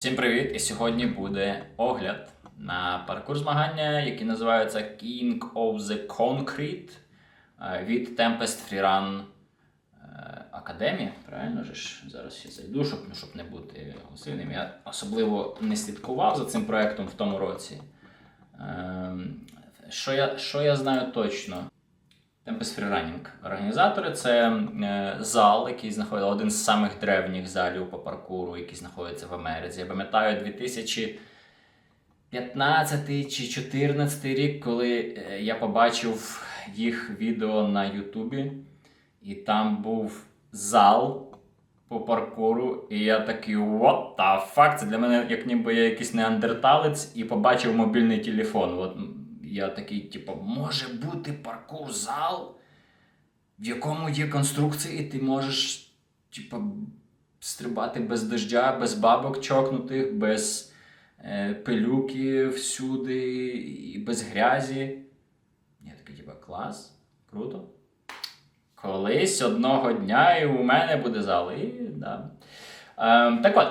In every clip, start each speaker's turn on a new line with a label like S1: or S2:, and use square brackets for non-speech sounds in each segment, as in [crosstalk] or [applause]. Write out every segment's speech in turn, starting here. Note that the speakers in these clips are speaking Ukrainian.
S1: Всім привіт! І сьогодні буде огляд на паркур змагання, які називаються King of the Concrete е, від Tempest Freerun е, Academy. Правильно ж? Зараз я зайду, щоб, ну, щоб не бути агресивним. Я особливо не слідкував за цим проектом в тому році. Ем, Що я, що я знаю точно? Tempest Freerunning. Організатори це е, зал, який знаходиться один з самих древніх залів по паркуру, який знаходиться в Америці. Я пам'ятаю 2015 чи 2014 рік, коли е, я побачив їх відео на Ютубі, і там був зал по паркуру, і я такий what the fuck? Це для мене як ніби я якийсь неандерталець і побачив мобільний телефон. От я такий, типу, може бути паркур зал, в якому є конструкції, і ти можеш, типу, стрибати без дождя, без бабок чокнутих, без е, пилюки всюди і без грязі. Я такий, типу, клас, круто. Колись одного дня і у мене буде зал. І, да. Ем, так от,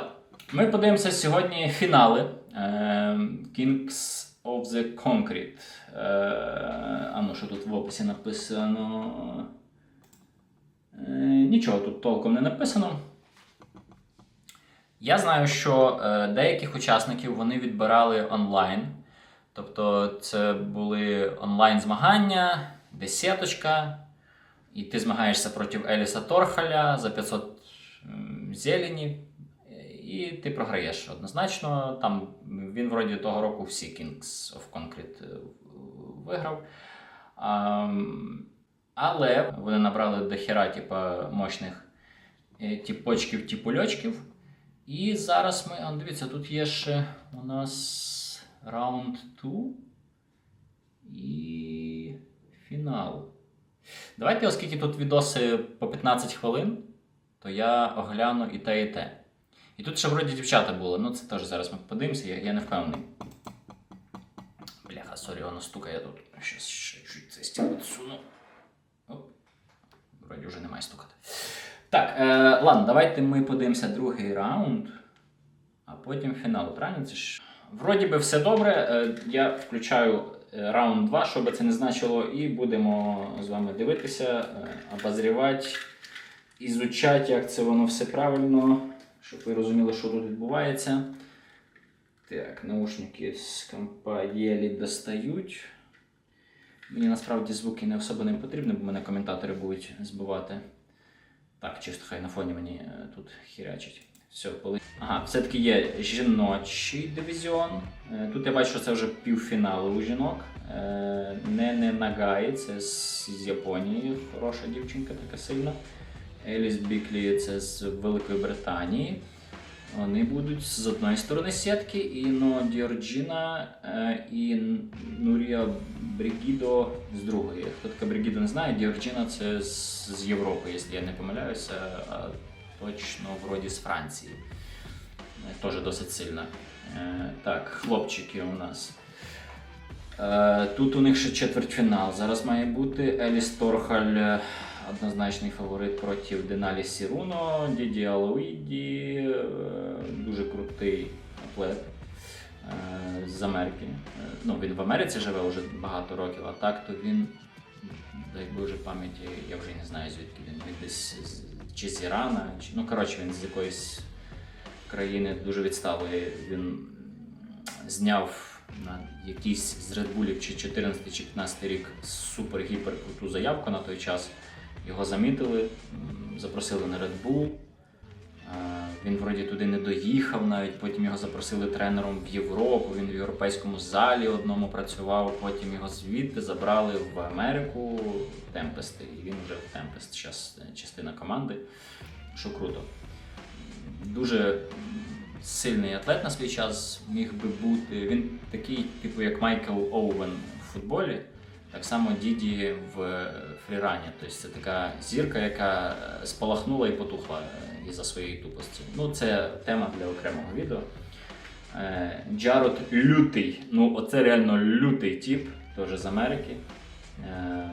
S1: ми подивимося сьогодні фінали ем, Kings of the Concrete. Е, а ну, що тут в описі написано? Е, нічого тут толком не написано. Я знаю, що е, деяких учасників вони відбирали онлайн. Тобто це були онлайн змагання, десяточка, і ти змагаєшся проти Еліса Торхаля за 500 м, зелені, і ти програєш однозначно. Там він вроді того року всі Kings of Concrete е, виграв. Ам, але вони набрали до хера, типа, мощних е, тіпочків, тіпульочків. І зараз ми. А, дивіться, тут є ще у нас раунд 2 і фінал. Давайте, оскільки тут відоси по 15 хвилин, то я огляну і те, і те. І тут ще вроді дівчата були. Ну, це теж зараз ми подивимося, я, я не впевнений. Бляха, сорі, воно стукає тут. Щас ще чуть цей стіл відсуну. Вроді вже немає стукати. Так, е, ладно, давайте ми подивимося другий раунд, а потім фінал. Правильно? Це ж. Вроді би все добре. Е, я включаю е, раунд 2, що би це не значило, і будемо з вами дивитися, е, обозрівати, ізучати, як це воно все правильно, щоб ви розуміли, що тут відбувається. Так, наушники з компа єлі достають. Мені насправді звуки не особо не потрібні, бо мене коментатори будуть збивати. Так, чисто хай на фоні мені е, тут хірячить. Все, поли... Ага, все-таки є жіночий дивізіон. Е, Тут я бачу, що це вже півфіналу у жінок. Е, Нене Нагаї, це з, з Японії, хороша дівчинка, така сильна. Еліс Біклі це з Великої Британії. Вони будуть з одної сторони сітки, і Но Діорджіна е, і Нурія Бригідо з другої. Хто така Бригідо не знає, Діорджіна це з, Європи, якщо я не помиляюся, а точно вроді з Франції. Е, Теж досить сильна. Е, Так, хлопчики у нас. Тут у них ще четвертьфінал. Зараз має бути Еліс Торхаль, однозначний фаворит проти Деналі Сіруно, Діді Алуїді, е, дуже крутий атлет е, з Америки. Е, Ну, він в Америці живе вже багато років, а так то він, дай Боже пам'яті, я вже не знаю звідки він. Він десь чи з Ірана, чи ну коротше він з якоїсь країни дуже відсталої. Він зняв на якийсь з Bullів чи 14 чи 15 рік супер-гіпер круту заявку на той час. Його замітили, запросили на Red Bull. Е, Він вроді туди не доїхав, навіть потім його запросили тренером в Європу. Він в європейському залі одному працював. Потім його звідти забрали в Америку в Темпести. І він вже в Темпест зараз частина команди, що круто. Дуже сильний атлет на свій час міг би бути. Він такий, типу, як Майкл Оуен в футболі. Так само Діді в фрірані. Тобто це така зірка, яка е, спалахнула і потухла е, із-за своєї тупості. Ну, це тема для окремого відео. Е, Джарод лютий. Ну, оце реально лютий тип, теж з Америки. Е,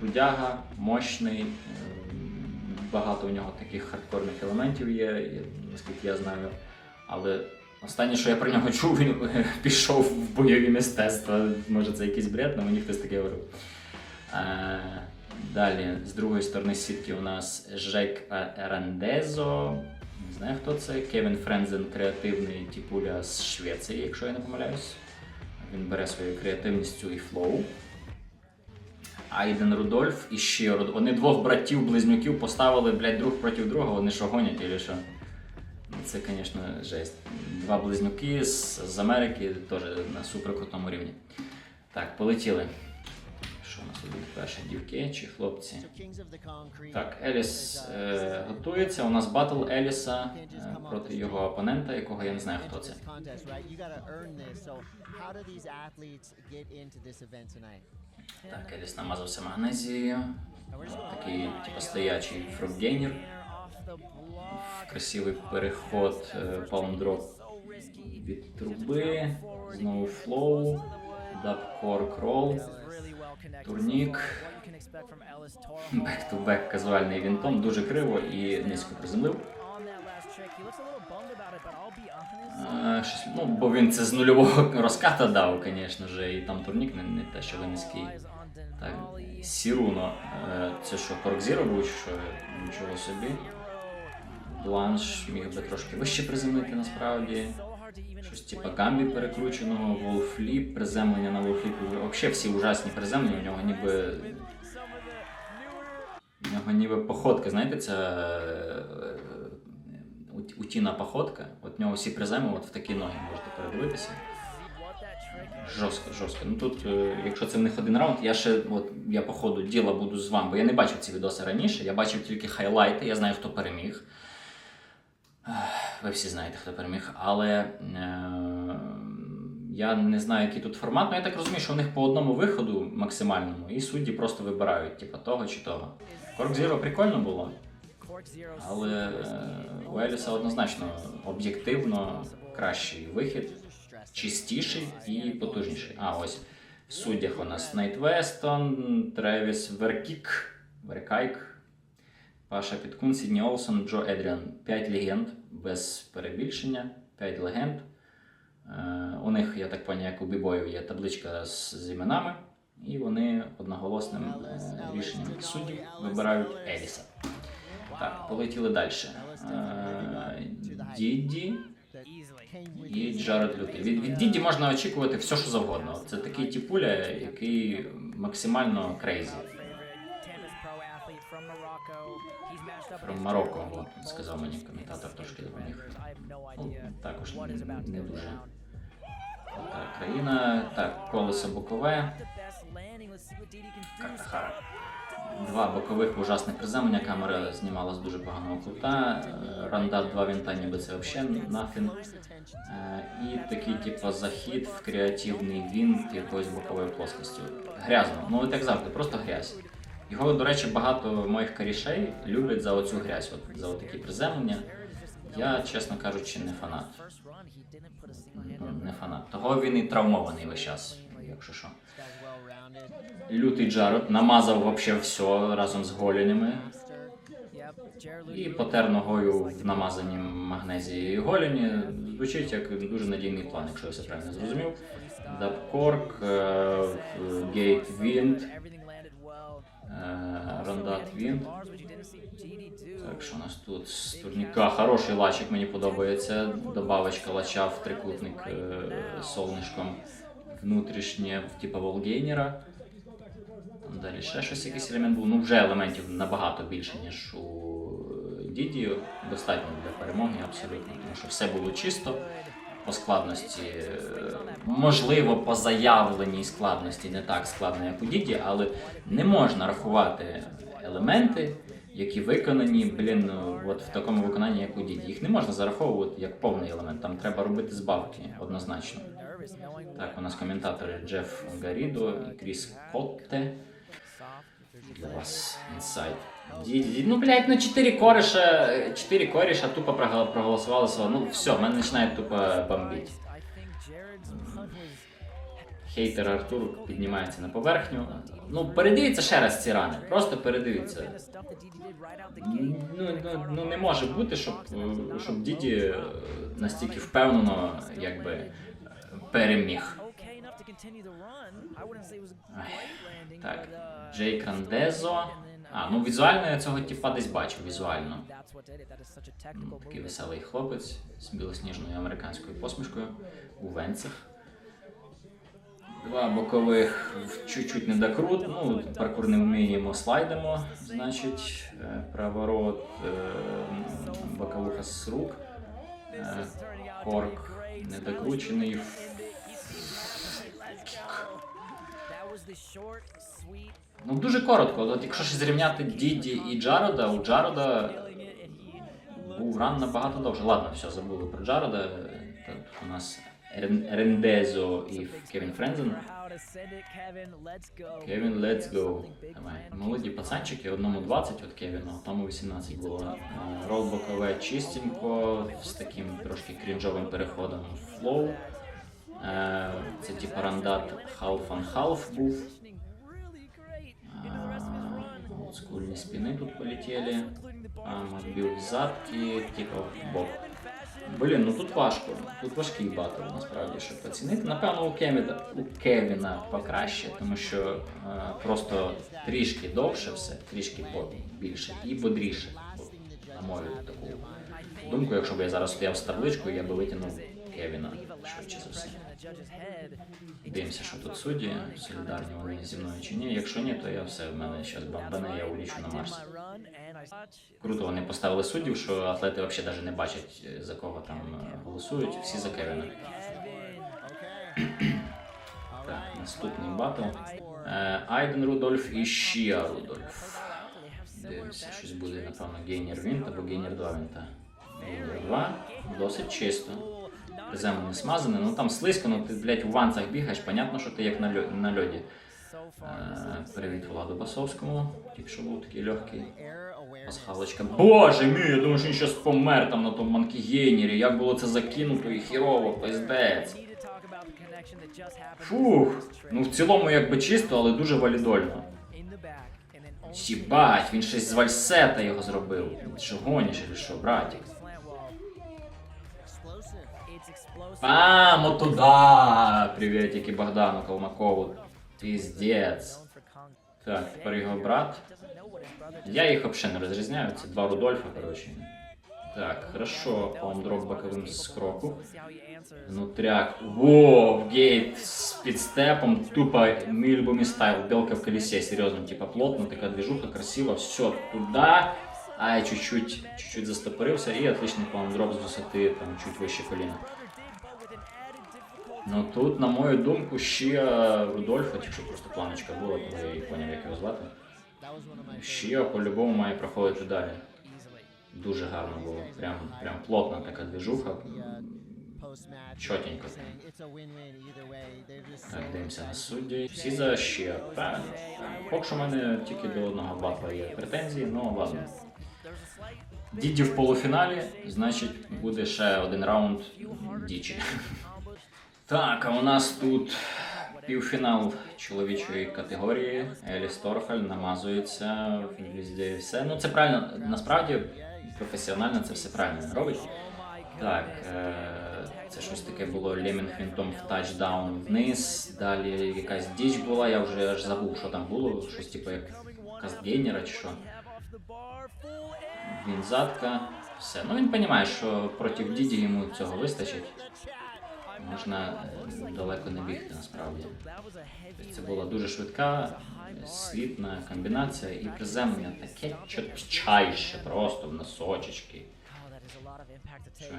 S1: Трудяга, мощний. е, Багато у нього таких хардкорних елементів є, наскільки я знаю. Але останнє, що я про нього чув, він е, пішов в бойові мистецтва. Може, це якийсь бред, але мені хтось таке говорив. Е, Далі, з другої сторони сітки у нас Жек Ерандезо. Не знаю, хто це. Кевін Френзен, креативний тіпуля з Швеції, якщо я не помиляюсь. Він бере своєю креативністю і флоу. Айден Рудольф і ще Вони двох братів-близнюків поставили, блядь, друг проти друга, вони що гонять чи що? Це, звісно, жесть. Два близнюки з, з Америки теж на суперкрутому рівні. Так, полетіли. Що у нас тут перше? Дівки чи хлопці? Так, Еліс е, готується. У нас батл Еліса е, проти його опонента, якого я не знаю, хто це. Так, Еліс намазався магнезією. Такий, типу, стоячий фрукгейнер. Красивий переход, е, палмдроп від труби, знову флоу, дабкор крол, турнік, бек-ту-бек казуальний вінтом, дуже криво і низько приземлив. Е, щось, ну, бо він це з нульового розката дав, звісно ж, і там турнік не, не те, що низький. Так, Сіруно. Е, Це що, Коркзіро був, що нічого собі. Бланш міг би трошки вище приземлити насправді. Щось типа Гамбі перекрученого, Волфліп, приземлення на Волфліпі. Взагалі всі ужасні приземлення, у нього ніби. У нього ніби походка, знаєте, ця е, утіна походка. От в нього всі приземи от в такі ноги можете передивитися. Жорстко, жорстко. Ну тут, е, якщо це в них один раунд, я ще от я по ходу діла буду з вами, бо я не бачив ці відоси раніше. Я бачив тільки хайлайти, я знаю, хто переміг. Ви всі знаєте, хто переміг, але е, я не знаю, який тут формат. Ну я так розумію, що у них по одному виходу максимальному, і судді просто вибирають, типу, того чи того. Корк Zero прикольно було, але е, у Еліса однозначно об'єктивно кращий вихід чистіший і потужніший. А ось в суддях у нас Найт Вестон, Тревіс Веркік, Веркайк, Паша Підкун, Сідні Олсон, Джо Едріан. П'ять легенд без перебільшення, п'ять легенд. Е, у них, я так поняв, як у бібоїв є табличка з, з іменами, і вони одноголосним е, рішенням суддів вибирають Еліса. Так, полетіли далі. Е, Діді і Джаред Лютий. Від, від Діді можна очікувати все, що завгодно. Це такий тіпуля, який максимально крейзі. From Morocco, от, сказав мені коментатор трошки допоміг. Ну, також не, дуже. Так, країна, так, колесо бокове. Катахара. Два бокових ужасних приземлення, камера знімала з дуже поганого кута. Е, Рандат 2 вінта, ніби це взагалі нафін. Е, І такий, типу, захід в креативний вінт якоїсь бокової плоскості. Грязно. Ну от як завжди, просто грязь. Його, до речі, багато моїх корішей люблять за оцю грязь, от, за такі приземлення. Я, чесно кажучи, не фанат. Не фанат. Того він і травмований весь час, якщо що. Лютий Джаред намазав вообще все разом з голенями. І потер ногою в намазанні магнезії голені. Звучить як дуже надійний план, якщо я все правильно зрозумів. Дабкорк, Гейт Вінт, Рандат Вінт. Так, що у нас тут з турніка? Хороший лачик мені подобається. Добавочка лача в трикутник е, внутрішнє в типа волгейнера. Там далі ще щось якийсь елемент був. Ну вже елементів набагато більше, ніж у Діді. Достатньо для перемоги абсолютно, тому що все було чисто. По складності, е, можливо, по заявленій складності не так складно, як у Діді, але не можна рахувати елементи, які виконані, блін, ну, от в такому виконанні, як у Діді. Їх не можна зараховувати як повний елемент. Там треба робити збавки однозначно. Так, у нас коментатори Джеф Гарідо і Кріс Котте. Для вас інсайт. Ну блядь, ну 4 кореша, 4 кореша тупо прогол- проголосували свого. Ну все, мене починає тупо бомбити. Хейтер Артур піднімається на поверхню. Ну, передивіться ще раз ці рани. Просто передивіться. Ну, ну, ну не може бути, щоб, е, щоб Діді е, настільки впевнено якби е, переміг. Ай, Так, Джей Крандезо. А, ну візуально я цього типа десь бачив, візуально. Такий веселий хлопець з білосніжною американською посмішкою у венцях. Два бокових чуть-чуть недокрут. Ну, паркур не вміємо, слайдимо. Значить, е, праворот, е, боковуха з рук. Е, Корк недокручений. Ну, дуже коротко. От якщо ж зрівняти Діді і Джарода, у Джарода був ран набагато довше. Ладно, все, забули про Джарода. Тут у нас Рен- Рендезо і Кевін Френзен. Кевін, let's go. Давай. Молоді пацанчики, одному 20 от Кевіна, тому 18 було. Е, Рол бокове чистенько, з таким трошки крінжовим переходом в флоу. Е, Це типу рандат half on half був. Е, Олдскульні спини тут полетіли. Пам відбив зад і типу в бок. Блін, ну тут важко. Тут важкий батл, насправді, щоб оцінити. Напевно, у Кевіна, у Кевіна покраще, тому що е, просто трішки довше все, трішки більше і бодріше. На мою таку думку, якщо б я зараз стояв з табличкою, я би витягнув Кевіна швидше за все. Дивимося, що тут судді, солідарні вони зі мною чи ні. Якщо ні, то я все, в мене зараз бамбане, я улічу на Марс. Круто, вони поставили суддів, що атлети взагалі навіть не бачать, е, за кого там е, голосують, всі за Кевіна. Так, [clears throat] наступний батл. Е, Айден Рудольф і Шія Рудольф. Дивимося, щось буде, напевно, Гейнер Вінт або Гейнер 2 Вінта. Гейнер 2, досить чисто. Приземлення смазане, ну там слизько, ну ти, блядь, у ванцах бігаєш, понятно, що ти як на, льо- на льоді. Е, привіт Владу Басовському, що був такий легкий. Пасхалочка. Боже мій, я думаю, що він щас помер там на тому манкігейнері. Як було це закинуто і хірово, пиздець. Фух. Ну в цілому якби чисто, але дуже валідольно. Сібать, він щось з вальсета його зробив. Що гоніш, чи що, братик? Мамо туда! Привітики Богдану Колмакову. Піздець. Так, тепер його брат. Я їх взагалі не розрізняю, це два Рудольфа, коротше. Так, хорошо, палмдроп боковим з кроку. Внутряк. Во, в гейт з підстепом, тупо мій любимий стайл, белка в колесе, серйозно, типа плотно, така движуха, красиво, все, туда. Ай, чуть-чуть, чуть-чуть застопорився і отличний палмдроп з висоти, там, чуть вище коліна. Ну тут, на мою думку, ще Рудольфа, якщо просто планочка була, то я поняв, як його звати. Ще по-любому має проходити далі. Дуже гарно було. Прям, прям плотна така движуха. Чотенько. Так, дивимося на судді. Всі за ще. Поки що в мене тільки до одного батла є претензії, ну ладно. Діді в полуфіналі, значить, буде ще один раунд дічі. Так, а у нас тут півфінал чоловічої категорії. Елі Сторфель намазується везде все. Ну це правильно, насправді професіонально це все правильно робить. Так, е, це щось таке було Лемін Хвінтом в тачдаун вниз. Далі якась діч була, я вже аж забув, що там було. Щось типу як кастгейнера чи що. Він задка. Все. Ну він розуміє, що проти Діді йому цього вистачить. Можна далеко не бігти насправді. Це була дуже швидка, світна комбінація і приземлення таке чотчайше, просто в носочечки.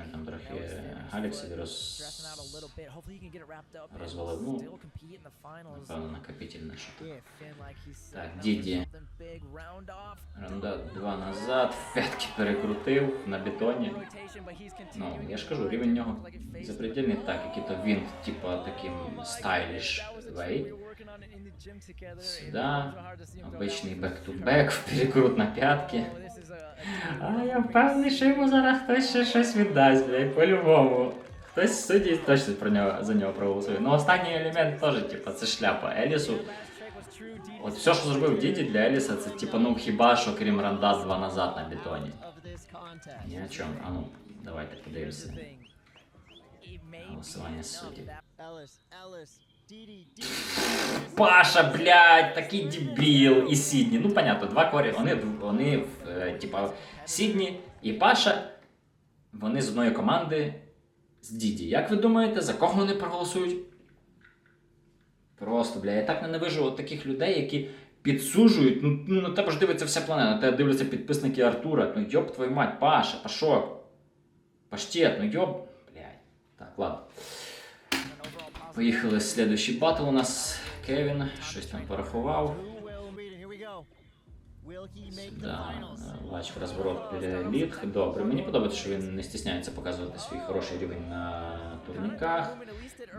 S1: Він там трохи Галіксові роз... розвалив. Ну, напевно, таке. Так, Діді. Ранда два назад, в п'ятки перекрутив на бетоні. Ну, я ж кажу, рівень нього запредельний так, який то він, типа, таким стайліш вей. Сюда, обичний бек-ту-бек, [laughs] перекрут на п'ятки. А я впевнений, що йому зараз хтось ще щось віддасть, блядь, по-любому. Хтось в суді точно про нього, за нього проголосує. Ну останній елемент теж, типу, це шляпа. Елісу. От все, що зробив Діді для Еліса, це типу, ну хіба що крім рандас 2 назад на бетоні. Ні о чому. А ну, давайте подивимося. Голосування суддів. Паша, блядь, такий дебіл і Сідні. Ну, понятно, два корі. Вони, вони е, типа, Сідні і Паша, вони з одної команди з Діді. Як ви думаєте, за кого вони проголосують? Просто, бля, я так ненавижу от таких людей, які підсужують. Ну, ну на тебе ж дивиться вся планета, на тебе дивляться підписники Артура. Ну йоб твою мать, Паша, Пашок. Паштет, ну йоб. Блядь. Так, ладно. Поїхали слідуючий батл у нас. Кевін, щось там порахував. Да, лач в розворот ліг. Добре. Мені подобається, що він не стісняється показувати свій хороший рівень на турніках.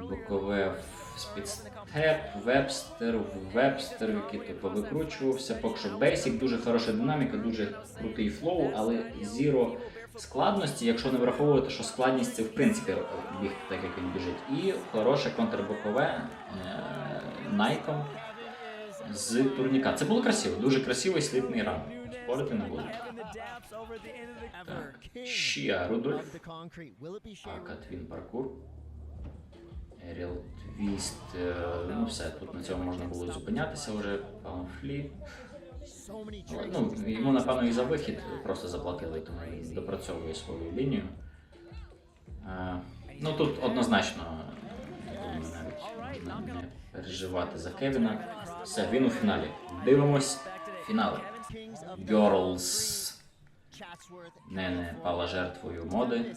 S1: Бокове спідстеп, вебстер, вебстер, який тут повикручувався. Поки що Basic, дуже хороша динаміка, дуже крутий флоу, але зіро складності, якщо не враховувати, що складність це в принципі біг так, як він біжить. І хороше контрбокове е, найком з турніка. Це було красиво, дуже красивий сліпний ран. Спорити не буду. Так, Шія Рудольф. Ака Твін паркур. Еріл Твіст. е, Ну все, тут на цьому можна було зупинятися вже. Памфлі. Ну, йому, напевно, і за вихід просто заплатили, тому він допрацьовує свою лінію. Е, Ну тут однозначно, думаю, не переживати за Кевіна. Все, він у фіналі. Дивимось фінали. Girls. Нене пала жертвою моди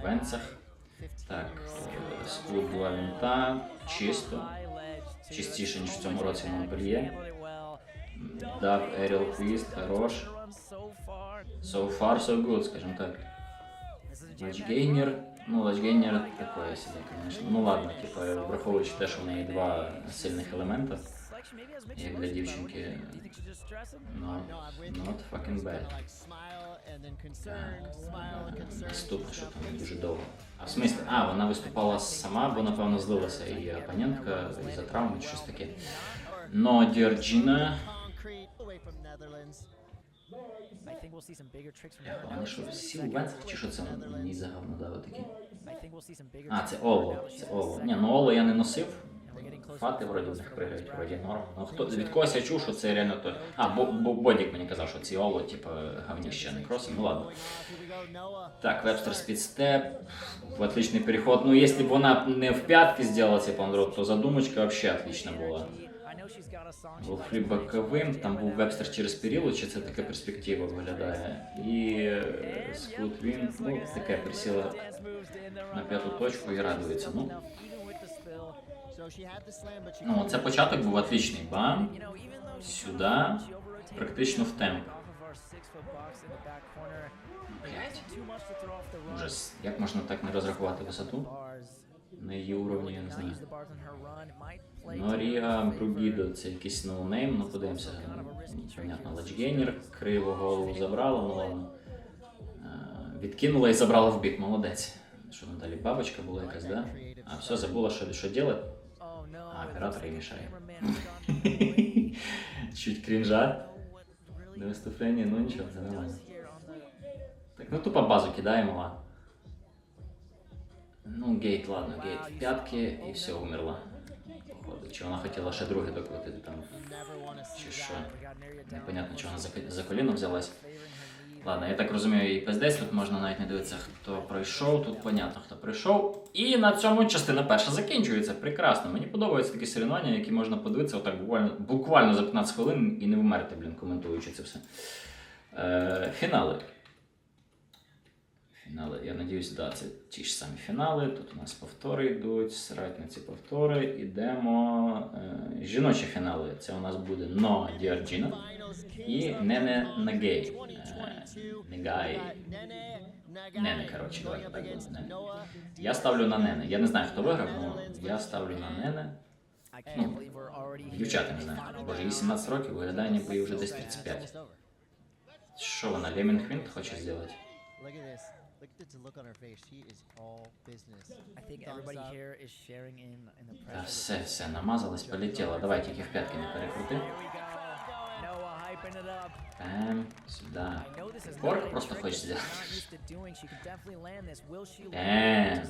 S1: в венцах. Так, е, склуб була вінта, чисто. Чистіше, ніж в цьому році Монпельє. Дав Еріл Квіст, хорош. So far, so good, скажем так. Лачгейнер. Ну, Лачгейнер такое себе, конечно. Ну ладно, типа, враховуючи те, що в неї два сильних елемента, як для дівчинки. Not, not fucking bad. Наступне, що там дуже довго. А в смислі? А, вона виступала сама, бо напевно злилася її опонентка із-за травми чи щось таке. Но Діорджіна. Бляха, вони що, всі у венцах чи що це мені загалом дали такі? А, це Оло. Це Оло. Ні, ну Оло я не носив. Фати вроді в них пригають, вроді норм. Ну хто від когось я чув, що це реально то. А, бо, бо Бодік мені казав, що ці Оло, типу, говніще, не кроси. Ну ладно. Так, Вебстер спідстеп. Отличный переход. Ну, если бы вона не в пятки сделала цей пандрот, то задумочка вообще отлично була. Був фліп боковим, там був вебстер через перілу, чи це така перспектива виглядає. І е, Скут він, ну, таке присіла на п'яту точку і радується. Ну, ну це початок був отличний. Бам, сюди, практично в темп. Блять. Ужас. Як можна так не розрахувати висоту? На її уровні я не знаю. Норія Бругідо, це якийсь ноунейм, ну подивимося. Понятно, лачгейнер, криво голову забрала, ну ладно. Е, Відкинула і забрала в бік, молодець. Що там далі? Бабочка була якась, да? А, все, забула, що, що делать. А, оператор їй мішає. [laughs] Чуть крінжа. До виступлення, ну нічого, це нормально. Так, ну тупо базу кидаємо, ладно. Ну, гейт, ладно, гейт в п'ятки і все, умерла. Походу. Чи вона хотіла ще друге докрутити там, чи що. Непонятно, чого вона за, коліно взялась. Ладно, я так розумію, і пиздець, тут можна навіть не дивитися, хто пройшов, тут понятно, хто пройшов. І на цьому частина перша закінчується. Прекрасно. Мені подобаються такі соревнування, які можна подивитися отак буквально, буквально за 15 хвилин і не вмерти, блін, коментуючи це все. Е, фінали. Фінали, я надіюсь, да, це ті ж самі фінали. Тут у нас повтори йдуть, срать на ці повтори. Ідемо. Е, жіночі фінали. Це у нас буде Но Діарджіна і Нене Нагей. Е, Негай. Нене, коротше, давайте так буде. Нене. Я ставлю на Нене. Я не знаю, хто виграв, але я ставлю на Нене. Ну, дівчата не знаю. Боже, їй 17 років, виглядає, ніби вже десь 35. Що вона, Лемін Хвінт хоче зробити?
S2: Look at the look on her face. She is all business.
S3: I think everybody here is sharing in in the
S1: Та все, все, намазалась, полетіла. Давай тільки в п'ятки не перекрути. Ем, сюди.
S3: A
S1: просто хоче взяти. Ем.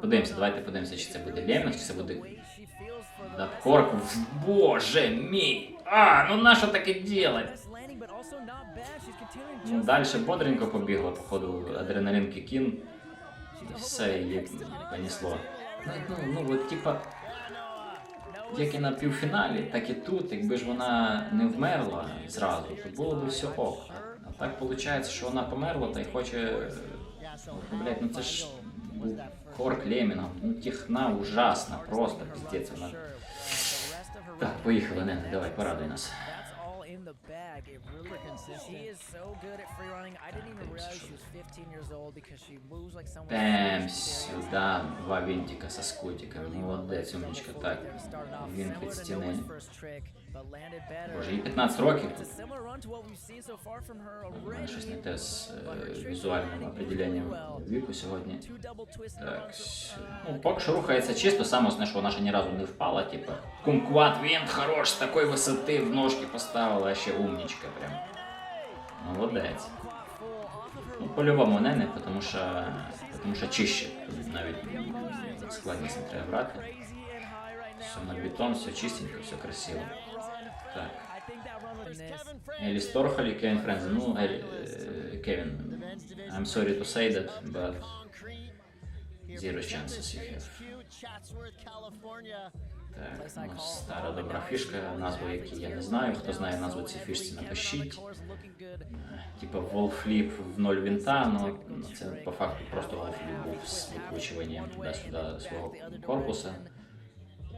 S1: Подивимося, давайте подивимося, чи це буде Лемінг, чи це буде Да корк. Боже мій! А, ну на що таке делать? Ну, далі бодренько побігла, походу, адреналін кікін. І все, її понесло. Ну, ну, ну от, типа, як і на півфіналі, так і тут, якби ж вона не вмерла зразу, то було б все ок. А так виходить, що вона померла та й хоче.
S2: Yeah, so
S1: Ну, ну це ж корк Лемінгом. Ну, техна ужасна, просто піздець вона. Так, поїхали, Нене, давай, порадуй нас.
S3: bag. It really She is so good at free running. I didn't even realize she was 15 years old because she moves like someone.
S1: Пем,
S3: so serious.
S1: сюди, два вінтика со скутиками. Молодець, умничка, так. Він під стіни. Боже, їй 15 років. Щось не те з е, візуальним определенням віку сьогодні. Так, ну, поки що рухається чисто, саме основне, що вона ще ні разу не впала, типу. Кумкват, вінт хорош, з такої висоти в ножки поставила, а ще умничка прям. Молодець. Ну, по-любому не не, тому що, тому що чище. Тут навіть складність не треба брати. Все на бетон, все чистенько, все красиво. Так. Еліс Торхалі, Кевін Френз. Ну, Ель, е, Кевін, I'm sorry to say that, but zero chances you have. Так, у нас стара добра фішка, назву які я не знаю. Хто знає назву цієї фішці, напишіть. Типа волфліп в ноль вінта, ну ну, це по факту просто волфліп був з викручуванням туди-сюди свого корпуса.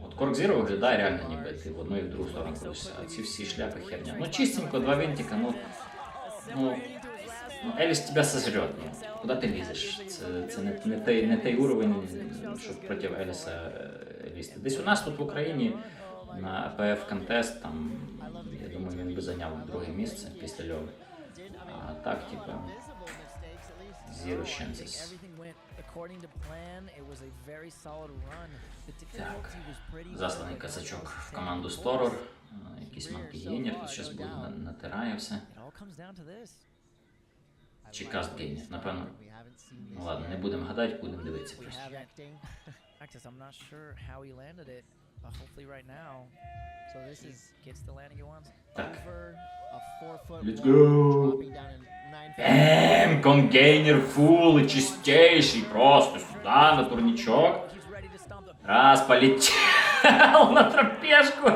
S1: От Корк Zero виглядає реально ніби ти в одну і в другу сторону крутишся, а ці всі шляпи херня. Ну чистенько, два винтика, ну. Ну, ну Еліс тебе сожрет, ну. Куди ти лізеш? Це, це не, не, той, не той уровень, щоб проти Еліса е, лізти. Десь у нас тут в Україні на АПФ контест, там, я думаю, він би зайняв друге місце після Льови. А так, типа, zero chances. Так, засланий казачок в команду Сторор, е, якийсь манкігейнер, тут зараз буде натирає все. Чи каст гейнер, напевно. Ну ладно, не будемо гадати, будемо дивитися просто. [laughs]
S3: Access, I'm not sure how he landed it, but hopefully right now
S2: So this is
S3: gets the landing he wants.
S1: Так.
S2: over a four foot
S1: Let's go.
S2: dropping down in nine.
S1: Ем, конгейнер фул і чистейший, просто сюди, на турнічок.
S3: He's ready to stomp the
S1: Раз, полетел [laughs] на тропешку.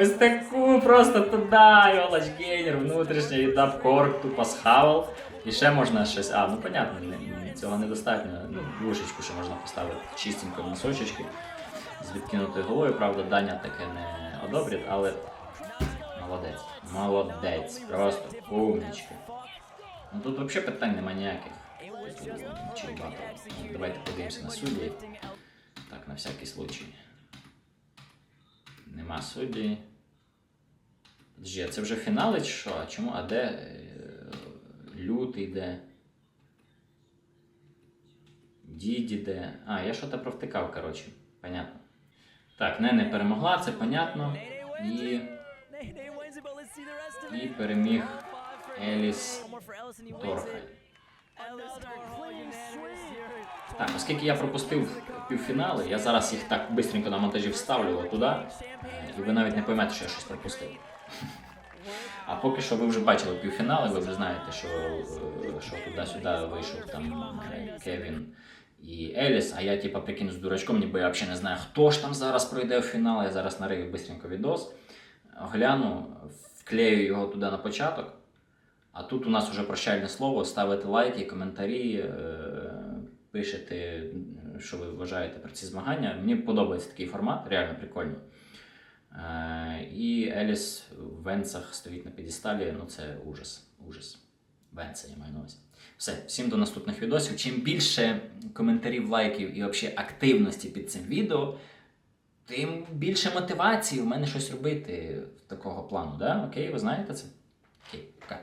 S1: Ось таку просто туди. Йолач гейнер, внутрішній віддав корк, тупо схавав. І ще можна щось. А, ну понятно, не- не- цього недостатньо. Ну, душечку ще можна поставити чистенько в носочечки з відкинутою головою. Правда, Даня таке не одобрить, але молодець. Молодець. Просто умничка. Ну тут взагалі питань нема ніяких. Ну, Давайте подивимося на судді. Так, на всякий случай. Нема судді. Подожди, а це вже фінали чи що? А чому? А де е, лютий де? Діді де? А, я що-то провтикав, коротше. Понятно. Так, не, не перемогла, це понятно. І, і переміг Еліс Торхай. Так, оскільки я пропустив півфінали, я зараз їх так швидко на монтажі вставлю туди, і ви навіть не поймете, що я щось пропустив. А поки що ви вже бачили півфінали, ви вже знаєте, що, е, що туди-сюди вийшов там е, Кевін і Еліс, а я типа з дурачком, ніби я взагалі не знаю, хто ж там зараз пройде в фінал. Я зараз нарию бистренько відос, огляну, вклею його туди на початок. А тут у нас вже прощальне слово, ставите лайки, коментарі, е, пишете, що ви вважаєте про ці змагання. Мені подобається такий формат, реально прикольно. Е, І Еліс в Венцах стоїть на підісталі. Ну це ужас. Ужас. Венца, я маю на увазі. Все, всім до наступних відосів. Чим більше коментарів, лайків і взагалі активності під цим відео, тим більше мотивації в мене щось робити такого плану. Да? Окей, ви знаєте це? Окей, пока.